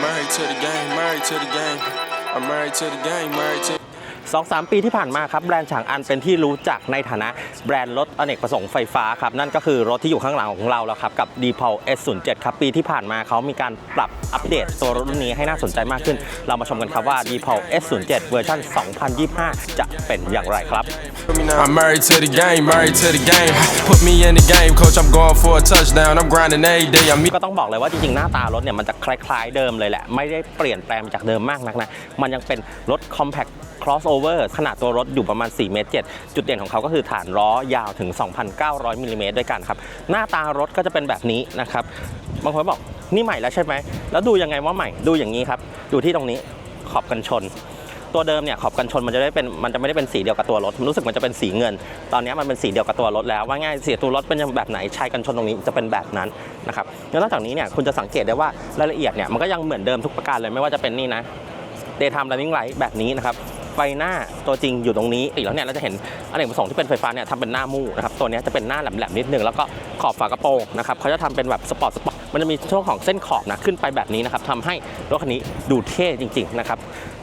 Married to the game, married to the game. I'm married to the game, married to สองสามปีที่ผ่านมาครับแบรนด์ฉางอันเป็นที่รู้จักในฐานะแบรนด์รถอเนกประสงค์ไฟฟ้าครับนั่นก็คือรถที่อยู่ข้างหลังของเราแล้วครับกับ d p o l S07 ครับปีที่ผ่านมาเขามีการปรับอัปเดตตัวรถรุ่นนี้ให้น่าสนใจมากขึ้น เรามาชมกันครับว่า d p o l S07 เวอร์ชัน2025 จะเป็นอย่างไรครับ me now. I'm married to the game, married to the game. Put me in the game, coach. I'm going for a touchdown. I'm grinding every day. I'm ก็ต้องบอกเลยว่าจริงๆหน้าตารถเนี่ยมันจะคล้ายๆเดิมเลยแหละไม่ได้เปลี่ยนแปลงจากเดิมมากนักนะมันยังเป็นรถ compact crossover ขนาดตัวรถอยู่ประมาณ 4 เมตร 7 จุดเด่นของเขาก็คือฐานล้อยาวถึง 2,900มิลลิเมตรด้วยกันครับ หน้าตารถก็จะเป็นแบบนี้นะครับ บางคนบอกนี่ใหม่แล้วใช่ไหม แล้วดูยังไงว่าใหม่ ดูอย่างนี้ครับ ดูที่ตรงนี้ขอบกันชน ตัวเดิมเนี่ยขอบกันชนมันจะได้เป็นมันจะไม่ได้เป็นสีเดียวกับตัวรถมันรู้สึกมันจะเป็นสีเงิน ตอนนี้มันเป็นสีเดียวกับตัวรถแล้วว่าง่ายสีตัวรถเป็นแบบไหนชายกันชนตรงนี้จะเป็นแบบนั้นนะครับแล้วนอกจากนี้เนี่ยคุณจะสังเกตได้ว่ารายละเอียดเนี่ยมันก็ยังเหมือนเดิมทุกประการเลยไม่ว่าจะเป็นนี่นะ daytime running light แบบนี้นะครับ ไฟหน้าตัวจริงอยู่ตรงนี้อีกแล้วเนี่ยเราจะเห็นอเนกประสงค์ที่เป็นไฟฟ้าเนี่ยทำเป็นหน้ามู่นะครับตัวนี้จะเป็นหน้าแหลมๆนิดนึงแล้วก็ขอบฝากระโปรงนะครับเขาจะทำเป็นแบบสปอร์ตสปอร์ตมันจะมีช่วงของเส้นขอบนะขึ้นไปแบบนี้นะครับทำให้รถคันนี้ดูเท่จริงๆนะครับ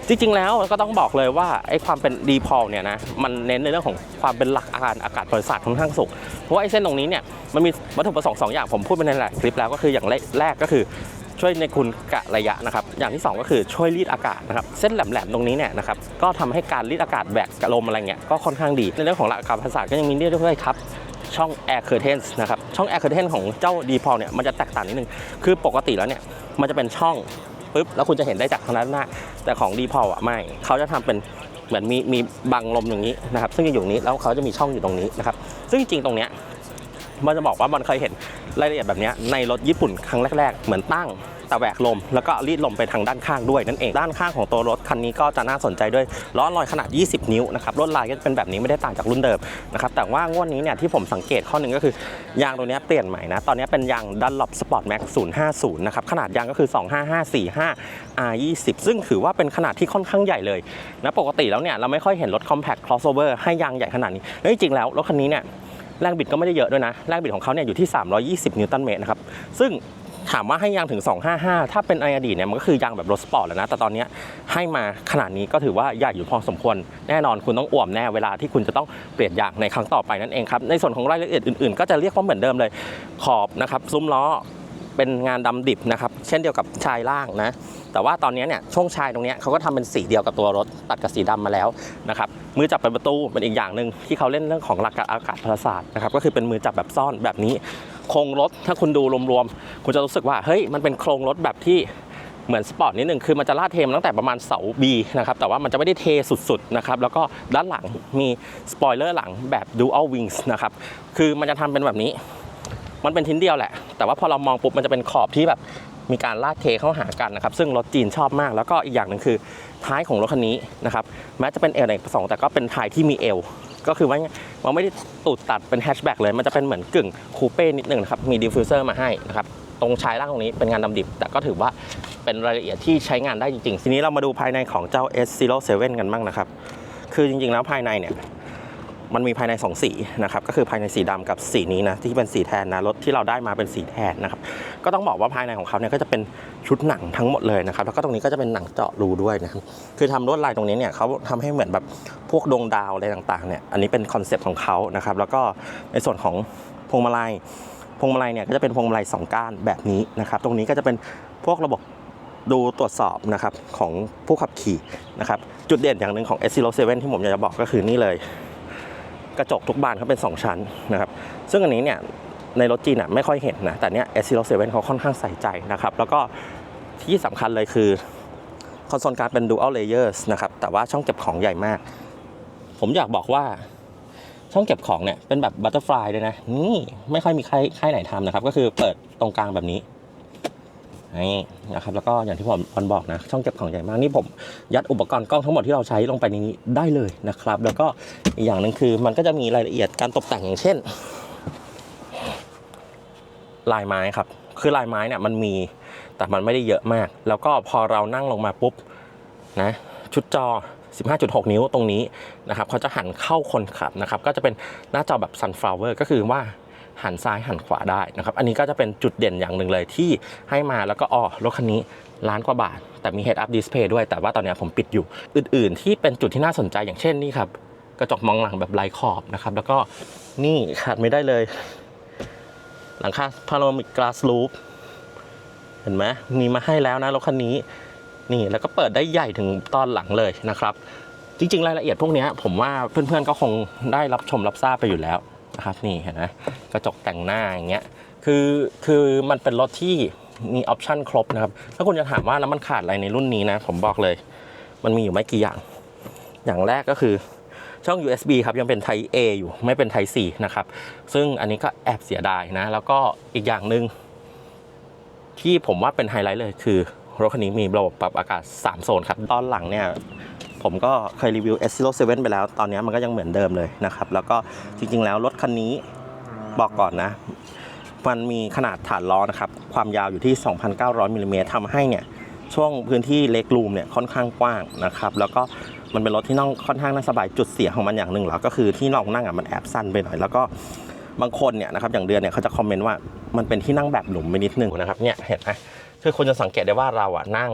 จริงๆแล้วก็ต้องบอกเลยว่าไอ้ความเป็นดีพอลเนี่ยนะมันเน้นในเรื่องของความเป็นหลักอาการอากาศบริษัทค่อนข้างสูงเพราะว่าไอ้เส้นตรงนี้เนี่ยมันมีวัตถุประสงค์สองอย่างผมพูดไปในหลายคลิปแล้วก็คืออย่างแรกก็คือ ช่วยในคุณกะระยะนะครับ อย่างที่ 2 ก็คือช่วยรีดอากาศนะครับ เส้นแหลมๆตรงนี้เนี่ยนะครับ ก็ทำให้การรีดอากาศแบกลมอะไรเงี้ยก็ค่อนข้างดี ในเรื่องของหลักการภาษาก็ยังมีเรียกด้วยครับช่อง air curtains นะครับ ช่อง air curtain ของเจ้า d p o l เนี่ย มันจะแตกต่างนิดนึง คือปกติแล้วเนี่ย มันจะเป็นช่องปุ๊บ แล้วคุณจะเห็นได้จากทางด้านหน้า แต่ของ d p o l อะไม่ เขาจะทำเป็นเหมือนมีมีบังลมอย่างนี้นะครับ ซึ่งจะอยู่ตรงนี้ แล้วเขาจะมีช่องอยู่ตรงนี้นะครับ ซึ่งจริงๆ ตรงเนี้ย มันจะบอกว่ามันเคยเห็นรายละเอียดแบบนี้ในรถญี่ปุ่นครั้งแรก ๆ เหมือนตั้งแต่แหวกลม แล้วก็รีดลมไปทางด้านข้างด้วยนั่นเองด้านข้างของตัวรถคันนี้ก็จะน่าสนใจด้วยล้อลอยขนาด 20 นิ้วนะครับลวดลายก็เป็นแบบนี้ไม่ได้ต่างจากรุ่นเดิมนะครับแต่ว่างวดนี้เนี่ยที่ผมสังเกตข้อหนึ่งก็คือยางตัวนี้เปลี่ยนใหม่นะตอนนี้เป็นยางดันล o ปสปอร์ตแม็ก050นะครับขนาดยางก็คือ 25545 R20 ซึ่งถือว่าเป็นขนาดที่ค่อนข้างใหญ่เลยนะปกติแล้วเนี่ยเราไม่ค่อยเห็นรถ compact crossover ให้ยางใหญ่ขนาดนี้แล้วจริงๆแล้วรถคันนี้เนี่ย แรงบิดก็ไม่ได้เยอะด้วยนะ แรงบิดของเขาเนี่ยอยู่ที่ 320 นิวตันเมตรนะครับ ซึ่งถามว่าให้ยางถึง 255 ถ้าเป็นในอดีตเนี่ยมันก็คือยางแบบรถสปอร์ตแล้วนะ แต่ตอนนี้ให้มาขนาดนี้ก็ถือว่าใหญ่อยู่พอสมควร แน่นอนคุณต้องอ่วมแน่เวลาที่คุณจะต้องเปลี่ยนยางในครั้งต่อไปนั่นเองครับ ในส่วนของรายละเอียดอื่นๆ ก็จะเรียกว่าเหมือนเดิมเลย ขอบนะครับ ซุ้มล้อ เป็นงานดำดิบนะครับ เช่นเดียวกับชายล่างนะ แต่ว่าตอนนี้เนี่ยช่วงชายตรงนี้เขาก็ทำเป็นสีเดียวกับตัวรถตัดกับสีดำมาแล้วนะครับมือจับเป็นประตูเป็นอีกอย่างหนึ่งที่เขาเล่นเรื่องของหลักอากาศพลศาสตร์นะครับก็คือเป็นมือจับแบบซ่อนแบบนี้โครงรถถ้าคุณดูรวมๆคุณจะรู้สึกว่าเฮ้ยมันเป็นโครงรถแบบที่เหมือนสปอร์ตนิดหนึ่งคือมันจะลาดเทมตั้งแต่ประมาณเสา B นะครับแต่ว่ามันจะไม่ได้เทสุดๆนะครับแล้วก็ด้านหลังมีสปอยเลอร์หลังแบบ dual wings นะครับคือมันจะทำเป็นแบบนี้ มันเป็นทิ้นเดียวแหละ แต่ว่าพอเรามองปุ๊บมันจะเป็นขอบที่แบบ มีการลาดเทเข้าหากันนะครับ ซึ่งรถจีนชอบมาก แล้วก็อีกอย่างหนึ่งคือท้ายของรถคันนี้นะครับแม้จะเป็นเอลเอกประสงค์แต่ก็เป็นท้ายที่มีเอลก็คือว่ามันไม่ได้ตูดตัดเป็นแฮชแบ็กเลย มันจะเป็นเหมือนกึ่งคูเป้นิดหนึงนะครับ มีดิฟฟิวเซอร์มาให้นะครับ ตรงชายล่างตรงนี้เป็นงานดำดิบ แต่ก็ถือว่าเป็นรายละเอียดที่ใช้งานได้จริงๆ ทีนี้เรามาดูภายในของเจ้า S07 กันบ้างนะครับ คือจริงๆแล้วภายในเนี่ย มันมีภายใน 2 สีนะครับก็คือภายในสีดำกับสีนี้นะที่เป็นสีแทนนะรถที่เราได้มาเป็นสีแทนนะครับก็ต้องบอกว่าภายในของเขาเนี่ยก็จะเป็นชุดหนังทั้งหมดเลยนะครับแล้วก็ตรงนี้ก็จะเป็นหนังเจาะรูด้วยนะครับคือทำลวดลายตรงนี้เนี่ยเขาทำให้เหมือนแบบพวกดวงดาวอะไรต่างๆเนี่ยอันนี้เป็นคอนเซปต์ของเขานะครับแล้วก็ในส่วนของพวงมาลัยพวงมาลัยเนี่ยก็จะเป็นพวงมาลัยสองก้านแบบนี้นะครับตรงนี้ก็จะเป็นพวกระบบดูตรวจสอบนะครับของผู้ขับขี่นะครับจุดเด่นอย่างหนึ่งของ S07 ที่ผมอยากจะบอกก็คือนี่เลย กระจกทุกบานเขาเป็น 2 ชั้นนะครับ ซึ่งอันนี้เนี่ยในรถจีนอะไม่ค่อยเห็นนะ แต่เนี้ย S07 เขาค่อนข้างใส่ใจนะครับ แล้วก็ที่สำคัญเลยคือคอนโซลการเป็น dual layers นะครับ แต่ว่าช่องเก็บของใหญ่มาก ผมอยากบอกว่าช่องเก็บของเนี่ยเป็นแบบบัตเตอร์ฟลายเลยนะ นี่ไม่ค่อยมีใครค่ายไหนทำนะครับ ก็คือเปิดตรงกลางแบบนี้ นี่นะครับแล้วก็อย่างที่ผมบอกนะช่องเก็บของใหญ่มากนี่ผมยัดอุปกรณ์กล้องทั้งหมดที่เราใช้ลงไปในนี้ได้เลยนะครับ แล้วก็อีกอย่างหนึ่งคือมันก็จะมีรายละเอียดการตกแต่งอย่างเช่น ลายไม้ครับ คือลายไม้เนี่ยมันมีแต่มันไม่ได้เยอะมาก แล้วก็พอเรานั่งลงมาปุ๊บนะชุดจอ 15.6 นิ้วตรงนี้นะครับเขาจะหันเข้าคนขับนะครับ ก็จะเป็นหน้าจอแบบ sunflower ก็คือว่า หันซ้ายหันขวาได้นะครับ อันนี้ก็จะเป็นจุดเด่นอย่างหนึ่งเลยที่ให้มาแล้วก็อ๋อรถคันนี้ล้านกว่าบาท แต่มี head up display ด้วยแต่ว่าตอนนี้ผมปิดอยู่ อื่น ๆ ที่เป็นจุดที่น่าสนใจอย่างเช่นนี่ครับกระจกมองหลังแบบไร้ขอบนะครับ แล้วก็นี่ขาดไม่ได้เลย หลังคา panoramic glass roof เห็นไหมมีมาให้แล้วนะรถคันนี้นี่แล้วก็เปิดได้ใหญ่ถึงตอนหลังเลยนะครับ จริง ๆ รายละเอียดพวกนี้ผมว่าเพื่อนๆก็คงได้รับชมรับทราบไปอยู่แล้ว นะครับนี่เห็นไหมกระจกแต่งหน้าอย่างเงี้ยคือคือมันเป็นรถที่มีออปชันครบนะครับ ถ้าคุณจะถามว่าแล้วมันขาดอะไรในรุ่นนี้นะ ผมบอกเลย มันมีอยู่ไม่กี่อย่าง อย่างแรกก็คือช่อง USB ครับยังเป็น Type A อยู่ไม่เป็น Type C นะครับ ซึ่งอันนี้ก็แอบเสียดายนะ แล้วก็อีกอย่างหนึ่งที่ผมว่าเป็นไฮไลท์เลยคือรถคันนี้มีระบบปรับอากาศ 3 โซนครับ ตอนหลังเนี่ย ผมก็เคยรีวิว S07 ไปแล้ว ตอนนี้มันก็ยังเหมือนเดิมเลยนะครับ แล้วก็จริงๆแล้วรถคันนี้บอกก่อนนะ มันมีขนาดฐานล้อนะครับ ความยาวอยู่ที่ 2,900มิลลิเมตรทำให้เนี่ยช่วงพื้นที่เล็กรูมเนี่ยค่อนข้างกว้างนะครับ แล้วก็มันเป็นรถที่นั่งค่อนข้างนั่งสบายจุดเสียของมันอย่างหนึ่งแล้วก็คือที่นองนั่งอะมันแอบสั้นไปหน่อย แล้วก็บางคนเนี่ยนะครับอย่างเดือนเนี่ยเขาจะคอมเมนต์ว่ามันเป็นที่นั่งแบบหลุมไปนิดนึงนะครับเนี่ยเห็นไหม คือคนจะสังเกตได้ว่าเราอะนั่ง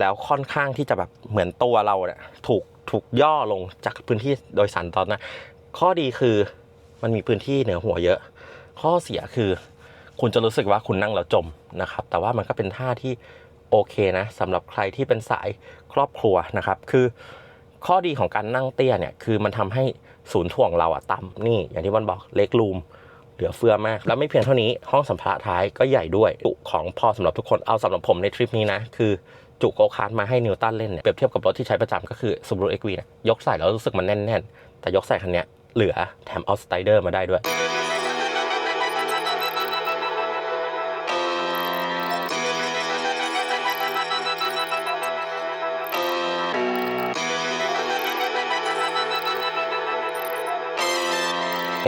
แล้วค่อนข้างที่จะแบบเหมือนตัวเราเนี่ยถูกถูกย่อลงจากพื้นที่โดยสารตอนนั้นข้อดีคือมันมีพื้นที่เหนือหัวเยอะ ข้อเสียคือ คุณจะรู้สึกว่าคุณนั่งแล้วจมนะครับ แต่ว่ามันก็เป็นท่าที่โอเคนะสำหรับใครที่เป็นสายครอบครัวนะครับ คือข้อดีของการนั่งเตี้ยเนี่ยคือมันทำให้ศูนย์ถ่วงเราอะต่ำนี่ อย่างที่บอลบอกเล็กรูม เหลือเฟือมาก แล้วไม่เพียงเท่านี้ห้องสัมภาระท้ายก็ใหญ่ด้วยจุของพอสำหรับทุกคนเอาสำหรับผมในทริปนี้นะ คือจุโกคาร์ดมาให้นิวตันเล่นเนี่ยเปรียบเทียบกับรถที่ใช้ประจำก็คือ Subaru XV เนี่ยยกใส่แล้วรู้สึกมันแน่นๆ แต่ยกใส่คันเนี้ยเหลือแถมเอาสไตเดอร์มาได้ด้วย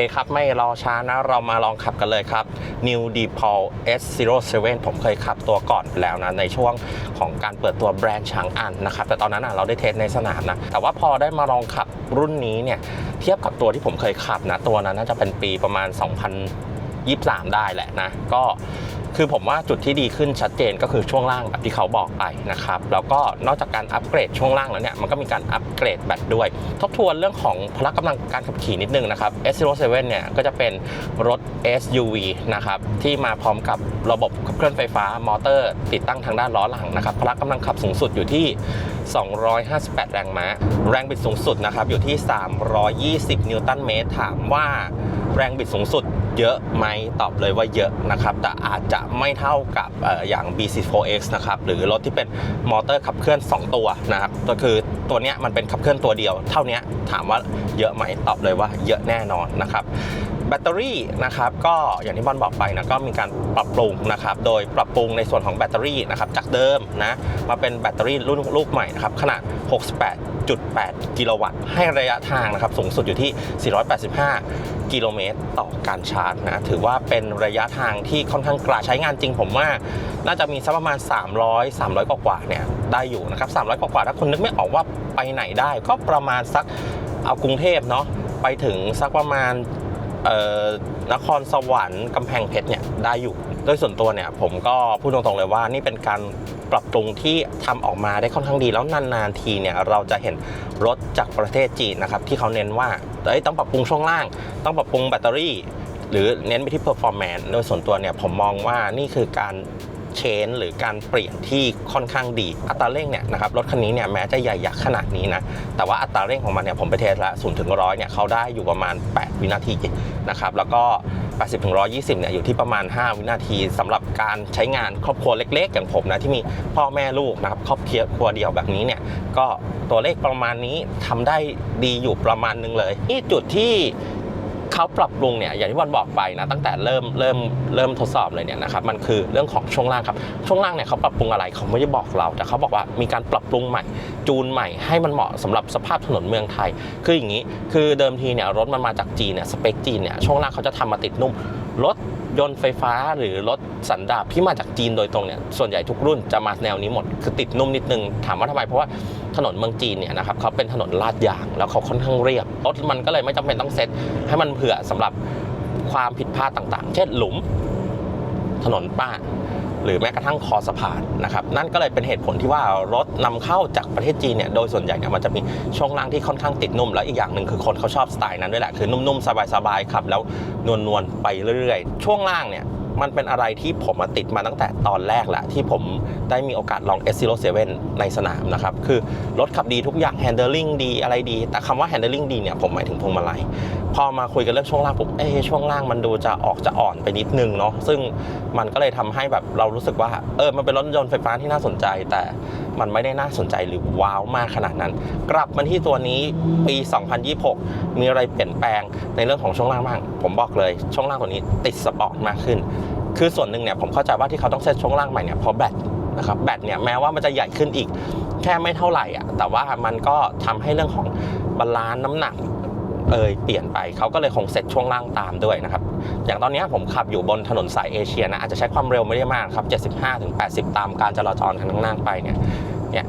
คครับไม่รอช้านะเรามาลองขับกันเลยครับ New d e p a u l S07 ผมเคยขับตัวก่อนไปแล้วนะในช่วงของการเปิดตัวแบรนด์ชางอันนะครับแต่ตอนนั้นนะเราได้เทสในสนามนะแต่ว่าพอได้มาลองขับรุ่นนี้เนี่ยเทียบกับตัวที่ผมเคยขับนะตัวนั้นน่าจะเป็นปีประมาณ 2023 ได้แหละนะก็ คือผมว่าจุดที่ดีขึ้นชัดเจนก็คือช่วงล่างแบบที่เขาบอกไปนะครับ แล้วก็นอกจากการอัปเกรดช่วงล่างแล้วเนี่ย มันก็มีการอัปเกรดแบตด้วย ทบทวนเรื่องของพละกำลังการขับขี่นิดนึงนะครับ S07 เนี่ยก็จะเป็นรถ SUV นะครับที่มาพร้อมกับระบบขับเคลื่อนไฟฟ้ามอเตอร์ ติดตั้งทางด้านล้อหลังนะครับพละกำลังขับสูงสุดอยู่ที่ 258 แรงม้า แรงบิดสูงสุดนะครับอยู่ที่ 320 นิวตันเมตร ถามว่าแรงบิดสูงสุดเยอะไหมตอบเลยว่าเยอะนะครับ แต่อาจจะไม่เท่ากับอย่าง BC4X นะครับหรือรถที่เป็นมอเตอร์ขับเคลื่อน 2 ตัวนะครับก็คือตัวนี้มันเป็นขับเคลื่อนตัวเดียว เท่านี้ถามว่าเยอะไหมตอบเลยว่าเยอะแน่นอนนะครับ แบตเตอรี่นะครับก็อย่างที่บอลบอกไปนะก็มีการปรับปรุงนะครับโดยปรับปรุงในส่วนของแบตเตอรี่นะครับจากเดิมนะมาเป็นแบตเตอรี่รุ่นลูกใหม่นะครับขนาด 68.8 กิโลวัตต์ ให้ระยะทางนะครับสูงสุดอยู่ที่ 485 กิโลเมตรต่อการชาร์จนะถือว่าเป็นระยะทางที่ค่อนข้างกลใช้งานจริงผมว่าน่าจะมีสักประมาณ 300 300 กว่าเนี่ยได้อยู่นะครับ 300 กว่าถ้าคุณนึกไม่ออกว่าไปไหนได้ ก็ประมาณสักเอากรุงเทพเนาะไปถึงสักประมาณ นครสวรรค์กำแพงเพชรเนี่ยได้อยู่โดยส่วนตัวเนี่ยผมก็พูดตรงๆเลยว่านี่เป็นการปรับปรุงที่ทำออกมาได้ค่อนข้างดีแล้วนานๆทีเนี่ยเราจะเห็นรถจากประเทศจีนนะครับที่เขาเน้นว่าต้องปรับปรุงช่วงล่าง ต้องปรับปรุงแบตเตอรี่ หรือเน้นไปที่ performance โดยส่วนตัวเนี่ยผมมองว่านี่คือการ เชนหรือการเปลี่ยนที่ค่อนข้างดี อัตราเร่งเนี่ยนะครับรถคันนี้เนี่ยแม้จะใหญ่ยักษ์ขนาดนี้นะ แต่ว่าอัตราเร่งของมันเนี่ยผมไปเทสละ0ถึง100เนี่ยเขาได้อยู่ประมาณ 8 วินาทีนะครับแล้วก็ 80ถึง120เนี่ยอยู่ที่ประมาณ 5 วินาทีสำหรับการใช้งานครอบครัวเล็ก ๆ อย่างผมนะที่มีพ่อแม่ลูกนะครับครอบครัวเดียวแบบนี้เนี่ยก็ตัวเลขประมาณนี้ทำได้ดีอยู่ประมาณนึงเลยนี่จุดที่ เขาปรับปรุงเนี่ยอย่างที่วันบอกไปนะตั้งแต่เริ่มเริ่มเริ่มทดสอบเลยเนี่ยนะครับมันคือเรื่องของช่วงล่างครับช่วงล่างเนี่ยเขาปรับปรุงอะไรเขาไม่ได้บอกเรา แต่เขาบอกว่ามีการปรับปรุงใหม่ จูนใหม่ให้มันเหมาะสำหรับสภาพถนนเมืองไทย คืออย่างนี้คือเดิมทีเนี่ยรถมันมาจากจีนเนี่ยสเปคจีนเนี่ยช่วงล่างเขาจะทำมาติดนุ่มรถ ยนต์ไฟฟ้าหรือรถสันดาปที่มาจากจีนโดยตรงเนี่ยส่วนใหญ่ทุกรุ่นจะมาแนวนี้หมด คือติดนุ่มนิดนึง ถามว่าทำไมเพราะว่าถนนเมืองจีนเนี่ยนะครับเขาเป็นถนนลาดยางแล้วเขาค่อนข้างเรียบรถมันก็เลยไม่จำเป็นต้องเซ็ตให้มันเผื่อสำหรับความผิดพลาดต่างๆ เช่นหลุม ถนนป้า หรือแม้กระทั่งคอสะพานนะครับนั่นก็เลยเป็นเหตุผลที่ว่ารถนำเข้าจากประเทศจีนเนี่ยโดยส่วนใหญ่เนี่ยมันจะมีช่วงล่างที่ค่อนข้างติดนุ่ม แล้วอีกอย่างหนึ่งคือคนเขาชอบสไตล์นั้นด้วยแหละคือนุ่มๆสบายๆขับ แล้วนวลๆไปเรื่อยๆ ช่วงล่างเนี่ย มันเป็นอะไรที่ผมมาติดมาตั้งแต่ตอนแรกแหละที่ผมได้มีโอกาสลอง S07 ในสนามนะครับ คือรถขับดีทุกอย่าง handling ดีอะไรดี แต่คำว่า handling ดีเนี่ยผมหมายถึงพวงมาลัย พอมาคุยกันเรื่องช่วงล่างปุ๊บเอ้ช่วงล่างมันดูจะออกจะอ่อนไปนิดนึงเนาะซึ่งมันก็เลยทำให้แบบเรารู้สึกว่าเออมันเป็นรถยนต์ไฟฟ้าที่น่าสนใจ แต่มันไม่ได้น่าสนใจหรือว้าวมากขนาดนั้น กลับมาที่ตัวนี้ปี 2026 มีอะไรเปลี่ยนแปลงในเรื่องของช่วงล่างบ้างผมบอกเลย ช่วงล่างตัวนี้ติดสปอร์ตมากขึ้น คือส่วนหนึ่งเนี่ยผมเข้าใจว่าที่เขาต้องเซตช่วงล่างใหม่เนี่ยเพราะแบตนะครับแบตเนี่ยแม้ว่ามันจะใหญ่ขึ้นอีกแค่ไม่เท่าไหร่อะแต่ว่ามันก็ทำให้เรื่องของบาลานซ์น้ำหนักเอยเปลี่ยนไปเขาก็เลยคงเซ็ตช่วงล่างตามด้วยนะครับ อย่างตอนนี้ผมขับอยู่บนถนนสายเอเชียนะ อาจจะใช้ความเร็วไม่ได้มากครับ 75ถึง80 ตามการจราจรทางข้างหน้าไปเนี่ยเนี่ย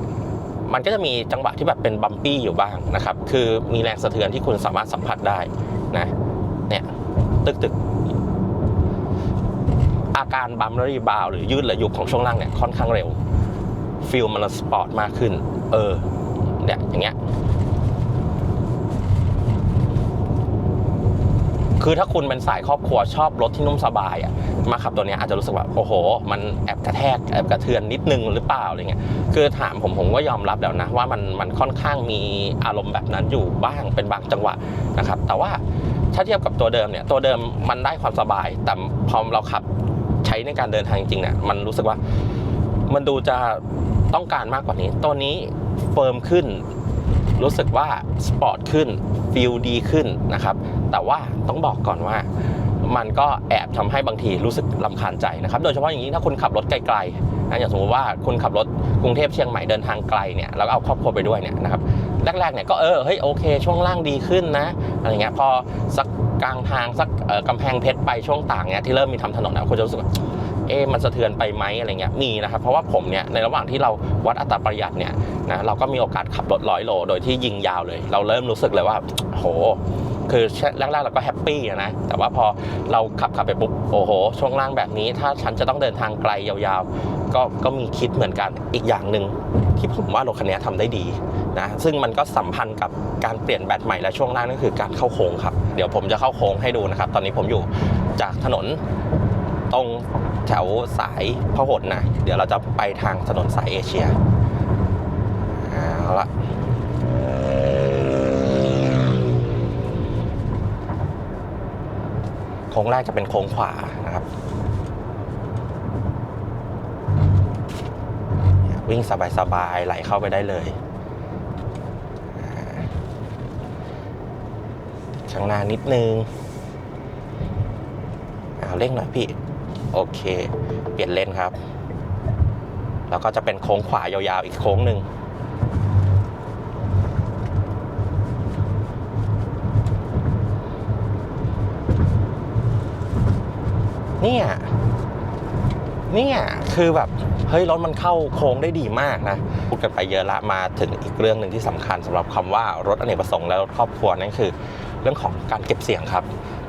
มันก็จะมีจังหวะที่แบบเป็นบัมปี้อยู่บ้างนะครับ คือมีแรงสะเทือนที่คุณสามารถสัมผัสได้นะเนี่ยตึกตึก อาการบัมและรีบาวหรือยืดและยุบของช่วงล่างเนี่ยค่อนข้างเร็วฟิลมันสปอร์ตมากขึ้น เออเนี่ยอย่างเงี้ยคือถ้าคุณเป็นสายครอบครัวชอบรถที่นุ่มสบายอะมาขับตัวเนี้ยอาจจะรู้สึกว่าโอ้โห มันแอบกระแทกแอบกระเทือนนิดนึงหรือเปล่าอะไรเงี้ยคือถามผมผมก็ยอมรับแล้วนะว่ามันมันค่อนข้างมีอารมณ์แบบนั้นอยู่บ้างเป็นบางจังหวะนะครับ แต่ว่าถ้าเทียบกับตัวเดิมเนี่ยตัวเดิมมันได้ความสบาย แต่พอเราขับ ใช้ในการเดินทางจริงๆเนี่ยมันรู้สึกว่ามันดูจะต้องการมากกว่านี้ ตัวนี้เฟิร์มขึ้น รู้สึกว่าสปอร์ตขึ้นฟิลดีขึ้นนะครับ แต่ว่าต้องบอกก่อนว่ามันก็แอบทำให้บางทีรู้สึกลำคาญใจนะครับ โดยเฉพาะอย่างยิ่งถ้าคุณขับรถไกลๆนะอย่างสมมติว่าคุณขับรถกรุงเทพเชียงใหม่เดินทางไกลเนี่ยแล้วก็เอาครอบครัวไปด้วยเนี่ยนะครับ แรกๆเนี่ยก็เออเฮ้ยโอเค ช่วงล่างดีขึ้นนะอะไรเงี้ยพอสักกลางทางสักเอ่อกำแพงเพชรไปช่วงต่างเนี่ยที่เริ่มมีทำถนนนะคุณจะรู้สึกว่าเอ๊มันสะเทือนไปไหมอะไรเงี้ยมีนะครับเพราะว่าผมเนี่ยในระหว่างที่เราวัดอัตราประหยัดเนี่ยนะเราก็มีโอกาสขับรถร้อยโล โดยที่ยิงยาวเลย เราเริ่มรู้สึกเลยว่าโหคือแรกๆเราก็แฮปปี้นะแต่ว่าพอเราขับขับไปปุ๊บโอ้โห ช่วงล่างแบบนี้ ถ้าฉันจะต้องเดินทางไกลยาวๆ ก็ก็มีคิดเหมือนกันอีกอย่างหนึ่งที่ผมว่า รถคันนี้ทำได้ดี นะซึ่งมันก็สัมพันธ์กับการเปลี่ยนแบตใหม่และช่วงล่างนั่นคือการเข้าโค้งครับเดี๋ยวผมจะเข้าโค้งให้ดูนะครับ ตอนนี้ผมอยู่จากถนนตรงแถวสายพหลนะเดี๋ยวเราจะไปทางถนนสายเอเชียเอาละโค้งแรกจะเป็นโค้งขวานะครับ วิ่งสบายๆไหลเข้าไปได้เลยอ่า ข้างหน้านิดนึงเอาเร่งหน่อยพี่ โอเค เปลี่ยนเลนครับ แล้วก็จะเป็นโค้งขวายาวๆอีกโค้งหนึ่งเนี่ยเนี่ยคือแบบเฮ้ยรถมันเข้าโค้งได้ดีมากนะพูดกันไปเยอะละมาถึงอีกเรื่องหนึ่งที่สำคัญสำหรับคำว่ารถอเนกประสงค์และรถครอบครัวนั่นคือ รื่องของการเก็บเสียงครับ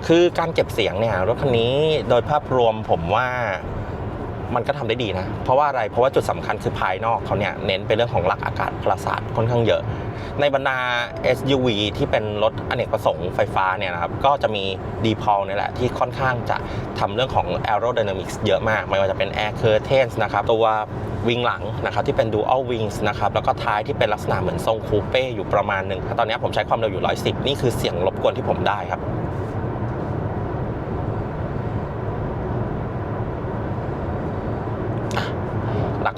คือการเก็บเสียงเนี่ยรถคันนี้โดยภาพรวมผมว่า มันก็ทำได้ดีนะ เพราะว่าอะไรเพราะว่าจุดสำคัญคือภายนอกเขาเนี่ยเน้นไปเรื่องของหลักอากาศประสาทค่อนข้างเยอะ ในบรรดา SUV ที่เป็นรถอเนกประสงค์ไฟฟ้าเนี่ยนะครับก็จะมี d p o l เนี่แหละที่ค่อนข้างจะทำเรื่องของ aerodynamics เยอะมาก ไม่ว่าจะเป็น air curtains นะครับตัววิงหลังนะครับที่เป็น dual wings นะครับแล้วก็ท้ายที่เป็นลักษณะเหมือนทรงคูเป้อยู่ประมาณหนึ่งตอนนี้ผมใช้ความเร็วอยู่ 110 นี่คือเสียงรบกวนที่ผมได้ครับ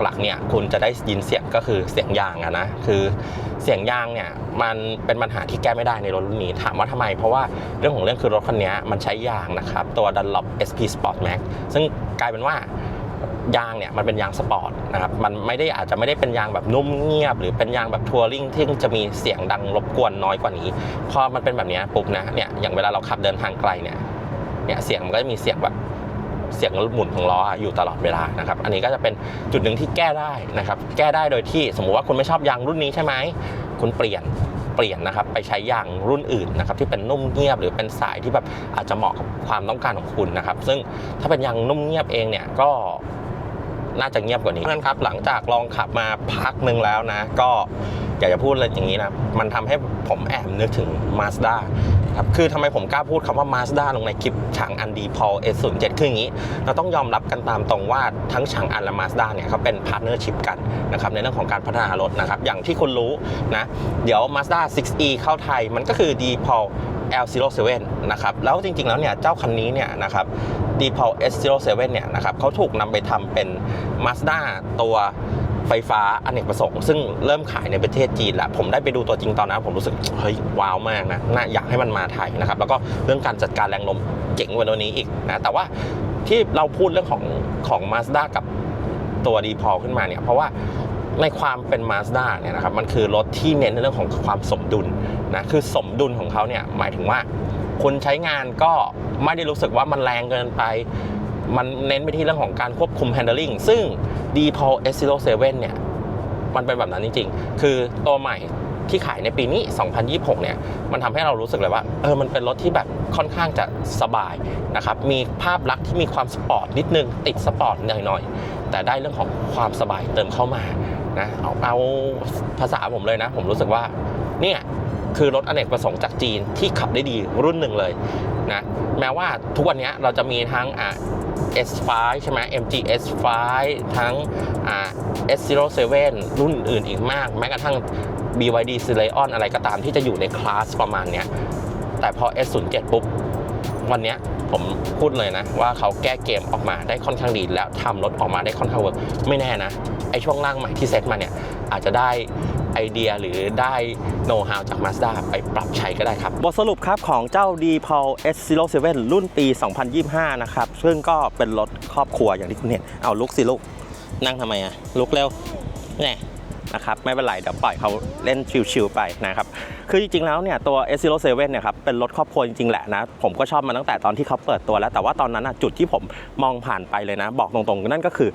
หลักๆ เนี่ยคุณจะได้ยินเสียงก็คือเสียงยางอะนะคือเสียงยางเนี่ยมันเป็นปัญหาที่แก้ไม่ได้ในรถรุ่นนี้ถามว่าทำไม เพราะว่าเรื่องของเรื่องคือรถคันนี้มันใช้ยางนะครับ ตัว Dunlop SP Sport Max ซึ่งกลายเป็นว่ายางเนี่ยมันเป็นยางสปอร์ตนะครับมันไม่ได้อาจจะไม่ได้เป็นยางแบบนุ่มเงียบ หรือเป็นยางแบบทัวริงที่จะมีเสียงดังรบกวนน้อยกว่านี้พอมันเป็นแบบนี้ปุ๊บนะเนี่ยอย่างเวลาเราขับเดินทางไกลเนี่ยเนี่ยเสียงมันก็จะมีเสียงแบบ เสียงหมุนของล้ออยู่ตลอดเวลานะครับ อันนี้ก็จะเป็นจุดหนึ่งที่แก้ได้นะครับ แก้ได้โดยที่สมมุติว่าคุณไม่ชอบยางรุ่นนี้ใช่ไหม คุณเปลี่ยนเปลี่ยนนะครับไปใช้ยางรุ่นอื่นนะครับที่เป็นนุ่มเงียบหรือเป็นสายที่แบบอาจจะเหมาะกับความต้องการของคุณนะครับ ซึ่งถ้าเป็นยางนุ่มเงียบเองเนี่ยก็น่าจะเงียบกว่านี้เพราะฉะนั้นครับ หลังจากลองขับมาพักหนึ่งแล้วนะ ก็อยากจะพูดอะไรอย่างนี้นะ มันทำให้ผมแอบนึกถึง Mazda ครับคือทำไมผมกล้าพูดคำว่า Mazda ลงในคลิปฉางอันดีพอ S07 คืออย่างนี้ เราต้องยอมรับกันตามตรงว่าทั้งฉางอันและ Mazda เนี่ยเขาเป็นพาร์ทเนอร์ชิพกันนะครับในเรื่องของการพัฒนารถนะครับอย่างที่คุณรู้นะเดี๋ยว Mazda 6e เข้าไทยมันก็คือ d p o l L07 นะครับแล้วจริงๆ แล้วเนี่ยเจ้าคันนี้เนี่ยนะครับ d p o l S07 เนี่ยนะครับเขาถูกนำไปทำเป็น Mazda ตัว ไฟฟ้าอเนกประสงค์ ซึ่งเริ่มขายในประเทศจีนแล้วผมได้ไปดูตัวจริงตอนนั้นผมรู้สึกเฮ้ยว้าวมากนะน่าอยากให้มันมาไทยนะครับแล้วก็เรื่องการจัดการแรงลมเจ๋งกว่าตัวนี้อีกนะแต่ว่าที่เราพูดเรื่องของของ Mazda กับตัว d p o l ขึ้นมาเนี่ยเพราะว่าในความเป็น Mazda เนี่ยนะครับมันคือรถที่เน้นในเรื่องของความสมดุลนะคือสมดุลของเขาเนี่ยหมายถึงว่า คุณใช้งานก็ไม่ได้รู้สึกว่ามันแรงเกินไป มันเน้นไปที่เรื่องของการควบคุม handling ซึ่ง d p o l S07 เนี่ย มันเป็นแบบนั้นจริง ๆ คือตัวใหม่ที่ขายในปีนี้ 2026 เนี่ย มันทำให้เรารู้สึกเลยว่า เออ มันเป็นรถที่แบบค่อนข้างจะสบายนะครับ มีภาพลักษณ์ที่มีความสปอร์ตนิดนึง ติดสปอร์ตหน่อยๆ แต่ได้เรื่องของความสบายเติมเข้ามานะ เอาเอาภาษาผมเลยนะ ผมรู้สึกว่า เนี่ย คือรถอเนกประสงค์จากจีนที่ขับได้ดีรุ่นหนึ่งเลยนะ แม้ว่าทุกวันนี้เราจะมีทั้งอะ S5 ใช่ไหม MG S5 ทั้งอ่า S07 รุ่นอื่นอีกมาก แม้กระทั่ง BYD c l e o n อะไรก็ตามที่จะอยู่ในคลาสประมาณเนี้ย แต่พอ S07 ปุ๊บ วันเนี้ยผมพูดเลยนะ ว่าเขาแก้เกมออกมาได้ค่อนข้างดีแล้วทำรถออกมาได้ค่อนข้างเวิร์กไม่แน่นะ ไอช่วงล่างใหม่ที่เซตมาเนี่ย อาจจะได้ ไอเดียหรือได้โน้ตฮาวจาก Mazda ไปปรับใช้ก็ได้ครับ บทสรุปครับของเจ้า d p o l S07 รุ่นปี 2025 นะครับ ซึ่งก็เป็นรถครอบครัวอย่างที่คุณเห็น เอาลุกสิลุก นั่งทำไมอะลุกเร็ว เน่ นะครับไม่เป็นไรเดี๋ยวปล่อยเขาเล่นชิวๆไปนะครับคือจริงๆแล้วเนี่ยตัว S07 เนี่ยครับเป็นรถครอบครัวจริงๆแหละนะผมก็ชอบมาตั้งแต่ตอนที่เขาเปิดตัวแล้ว แต่ว่าตอนนั้นอะจุดที่ผมมองผ่านไปเลยนะ บอกตรงๆนั่นก็คือ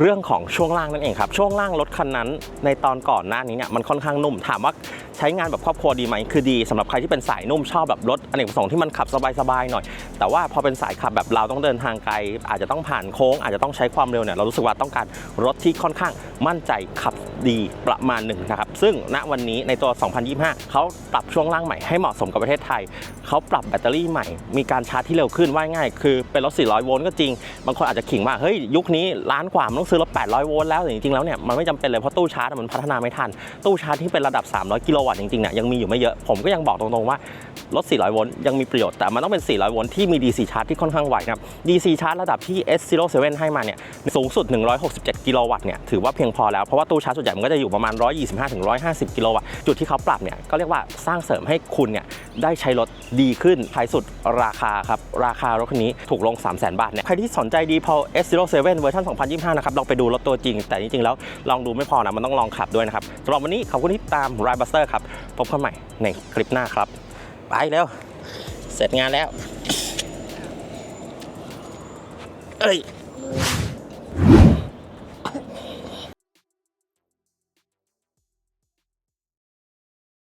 เรื่องของช่วงล่างนั่นเองครับช่วงล่างรถคันนั้นในตอนก่อนหน้านี้เนี่ยมันค่อนข้างนุ่มถามว่าใช้งานแบบครอบครัวดีไหมคือดีสำหรับใครที่เป็นสายนุ่มชอบแบบรถอเนกประสงค์ที่มันขับสบายๆหน่อย แต่ว่าพอเป็นสายขับแบบเราต้องเดินทางไกล อาจจะต้องผ่านโค้ง อาจจะต้องใช้ความเร็วเนี่ยเรารู้สึกว่าต้องการรถที่ค่อนข้างมั่นใจขับดีประมาณหนึ่งนะครับ ซึ่งณวันนี้ในตัว 2025 เขาปรับช่วงล่างใหม่ให้เหมาะสมกับประเทศไทย เขาปรับแบตเตอรี่ใหม่ มีการชาร์จที่เร็วขึ้นว่าง่าย คือเป็นรถ 400 โวลต์ก็จริง บางคนอาจจะขิงว่า เฮ้ย ยุคนี้ล้านกว่ามันต้องซื้อรถ 800 โวลต์แล้วแต่จริงๆ แล้วเนี่ย มันไม่จำเป็นเลย เพราะตู้ชาร์จมันพัฒนาไม่ทัน ตู้ชาร์จที่เป็นระดับ 300 กิโลวัตต์จริงๆ เนี่ย ยังมีอยู่ไม่เยอะ ผมก็ยังบอกตรงๆ ว่ารถ 400 โวลต์ยังมีประโยชน์ แต่มันต้องเป็น 400 โวลต์ที่มี DC ชาร์จที่ค่อนข้างไวครับ DC ชาร์จระดับที่ S07 ให้มาเนี่ย สูงสุด 167 กิโลวัตต์เนี่ย ถือว่าเพียงพอแล้ว เพราะว่าตู้ชาร์จส่วนใหญ่มันก็จะอยู่ประมาณ 125-150 กิโลวัตต์จุดที่เขาปรับเนี่ยก็เรียกว่าสร้างเสริมให้คุณเนี่ยได้ใช้รถดีขึ้นท้ายสุดราคาครับราคารถคันนี้ถูกลง 300,000 บาทเนี่ยใครที่สนใจดีพอ S07 เวอร์ชัน2025 นะครับลองไปดูรถตัวจริง แต่จริงๆแล้วลองดูไม่พอนะมันต้องลองขับด้วยนะครับสำหรับวันนี้ขอบคุณที่ตาม r i b u s t e r ครับพบกันใหม่ในคลิปหน้าครับ ไปเร็วเสร็จงานแล้ว เอ้ย